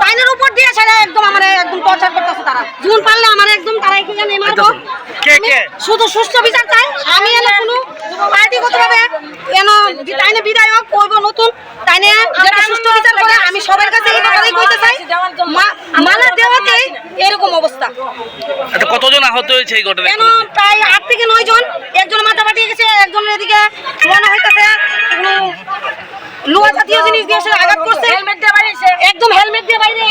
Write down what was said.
পাইনের উপর দিয়ে সেটা একদম আমার একদম টর্চার করতেছে তারা। জীবন পারলে আমার একদম তারা এখানে নেই মারবো? আচ্ছা, শুধু সুস্থ বিচার চাই আমি এনে কোনো পার্টিগতভাবে কেন তাইনে বিধায়ক করব নতুন তাইনে যেটা সুস্থ বিচার করে আমি সবার কাছে এই কথাই কইতে চাই মানা দেওয়াতে এরকম অবস্থা। আচ্ছা কতজন আহত হয়েছে এই ঘটনায়? কেন প্রায় আট থেকে নয় জন লোহা জাতীয় জিনিস দিয়ে সে আঘাত করছে। হেলমেট দিয়ে বাইরে একদম হেলমেট দিয়ে বাইরে।